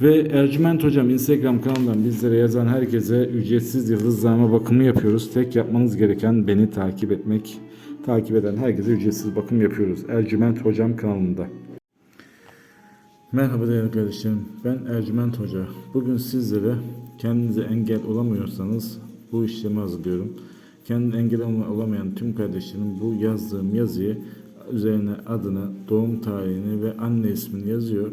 Ve Ercüment Hocam Instagram kanalından bizlere yazan herkese ücretsiz yıldızname bakımı yapıyoruz. Tek yapmanız gereken beni takip etmek. Takip eden herkese ücretsiz bakım yapıyoruz. Ercüment Hocam kanalında. Merhaba değerli kardeşlerim. Ben Ercüment Hoca. Bugün sizlere kendinize engel olamıyorsanız bu işlemi hazırlıyorum. Kendine engel olamayan tüm kardeşlerim bu yazdığım yazıyı üzerine adını, doğum tarihini ve anne ismini yazıyor.